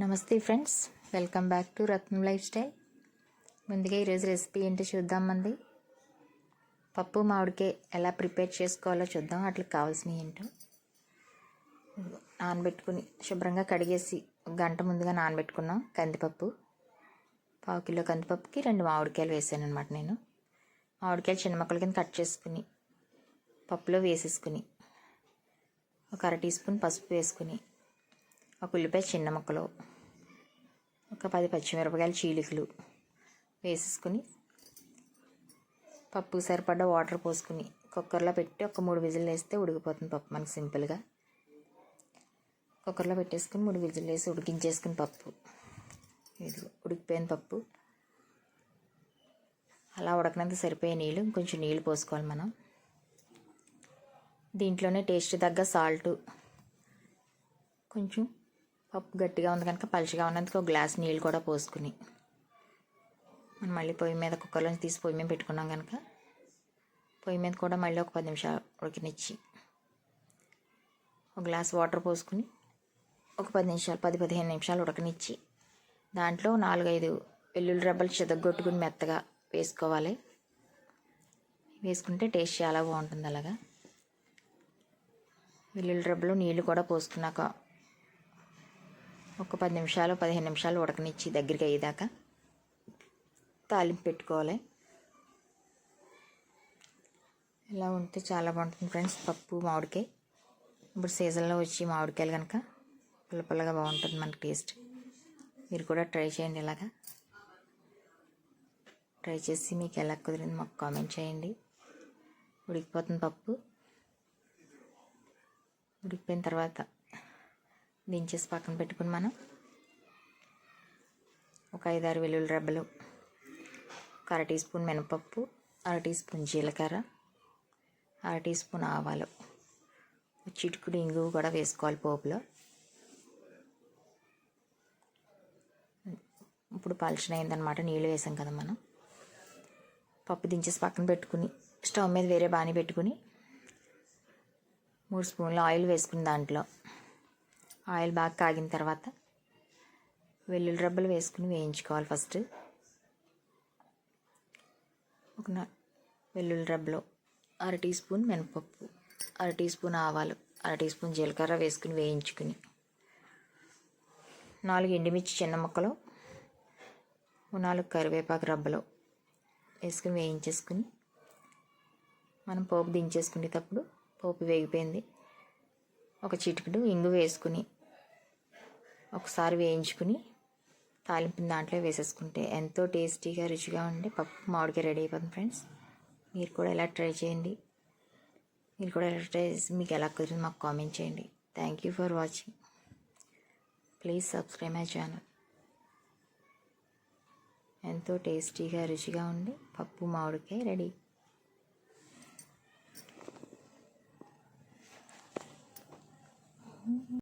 నమస్తే friends. Welcome back to Ratnam lifestyle. ముందుగా ఈరోజు రెసిపీ ఏంటో చూద్దామంది పప్పు మామిడికాయ ఎలా ప్రిపేర్ చేసుకోవాలో చూద్దాం. అట్లా కావాల్సినవి ఏంటో. నానబెట్టుకుని శుభ్రంగా కడిగేసి ఒక గంట ముందుగా నానబెట్టుకున్నాం కందిపప్పు. పావు కిలో కందిపప్పుకి రెండు మామిడికాయలు వేసాను అనమాట నేను. మామిడికాయలు చిన్న మొక్కల కింద కట్ చేసుకుని పప్పులో వేసేసుకుని ఒక అర టీ స్పూన్ పసుపు వేసుకుని ఒక ఉల్లిపాయ చిన్న ముక్కలు. ఒక పది పచ్చిమిరపకాయలు చీలికలు వేసేసుకుని పప్పు సరిపడ్డ వాటర్ పోసుకుని కుక్కర్లో పెట్టి ఒక మూడు విజిల్ వేస్తే ఉడికిపోతుంది పప్పు మనకి సింపుల్గా. కుక్కర్లో పెట్టేసుకుని మూడు విజిల్ వేసి ఉడికించేసుకుని పప్పు. ఇది ఉడికిపోయిన పప్పు. అలా ఉడకనంత సరిపోయే నీళ్ళు కొంచెం నీళ్ళు పోసుకోవాలి మనం. దీంట్లోనే టేస్ట్ తగ్గ సాల్ట్. కొంచెం పప్పు గట్టిగా ఉంది కనుక పలుచగా ఉన్నందుకు ఒక గ్లాస్ నీళ్ళు కూడా పోసుకుని. మనం మళ్ళీ పొయ్యి మీద కుక్కర్లోంచి తీసి పొయ్యి మీద పెట్టుకున్నాం కనుక పొయ్యి మీద కూడా మళ్ళీ ఒక పది నిమిషాలు ఉడికినిచ్చి ఒక గ్లాస్ వాటర్ పోసుకుని ఒక పది నిమిషాలు పది పదిహేను నిమిషాలు ఉడకనిచ్చి దాంట్లో నాలుగైదు వెల్లుల్లి రబ్బలు చెదగొట్టుకుని మెత్తగా వేసుకోవాలి. వేసుకుంటే టేస్ట్ చాలా బాగుంటుంది అలాగా. వెల్లుల్లి రబ్బలు నీళ్ళు కూడా పోసుకున్నాక ఒక పది నిమిషాలు పదిహేను నిమిషాలు ఉడకనిచ్చి దగ్గరికి అయ్యేదాకా తాలింపు పెట్టుకోవాలి. ఇలా ఉంటే చాలా బాగుంటుంది ఫ్రెండ్స్ పప్పు మామిడికాయ. ఇప్పుడు సీజన్లో వచ్చి మామిడికాయలు కనుక పుల్ల పుల్లగా బాగుంటుంది మనకి టేస్ట్. మీరు కూడా ట్రై చేయండి ఇలాగా. ట్రై చేసి మీకు ఎలా కుదిరింది మాకు కామెంట్ చేయండి. ఉడికిపోతుంది పప్పు. ఉడికిపోయిన తర్వాత దించేసి పక్కన పెట్టుకుని మనం ఒక ఐదారు వెల్లుల్లి రెబ్బలు ఒక అర టీ స్పూన్ మినపప్పు అర టీ స్పూన్ జీలకర్ర అర టీ స్పూన్ ఆవాలు చిటుకుడు ఇంగు కూడా వేసుకోవాలి పోపులో. ఇప్పుడు పలచన అయిందనమాట నీళ్ళు వేసాం కదా మనం. పప్పు దించేసి పక్కన పెట్టుకుని స్టవ్ మీద వేరే బాణీ పెట్టుకుని మూడు స్పూన్లు ఆయిల్ వేసుకుని దాంట్లో ఆయిల్ బాగా కాగిన తర్వాత వెల్లుల్లి రబ్బలు వేసుకుని వేయించుకోవాలి ఫస్ట్. ఒక వెల్లుల్లి రబ్బలో అర టీ స్పూన్ మినపప్పు అర టీ స్పూన్ ఆవాలు అర టీ స్పూన్ జీలకర్ర వేసుకుని వేయించుకుని నాలుగు ఎండుమిర్చి చిన్న ముక్కలు నాలుగు కరివేపాకు రబ్బలు వేసుకుని వేయించేసుకుని మనం పోపు దించేసుకునేటప్పుడు పోపు వేగిపోయింది. ఒక చిటికెడు ఇంగు వేసుకుని ఒకసారి వేయించుకుని తాలింపుని దాంట్లో వేసేసుకుంటే ఎంతో టేస్టీగా రుచిగా ఉండే పప్పు మామిడికాయ రెడీ అయిపోతుంది ఫ్రెండ్స్. మీరు కూడా ఎలా ట్రై చేయండి. మీరు కూడా ఎలా ట్రై చేసి మీకు ఎలా కుదిరింది మాకు కామెంట్ చేయండి. Thank you for watching please subscribe my channel ఎంతో టేస్టీగా రుచిగా ఉండి పప్పు మామిడికాయ రెడీ.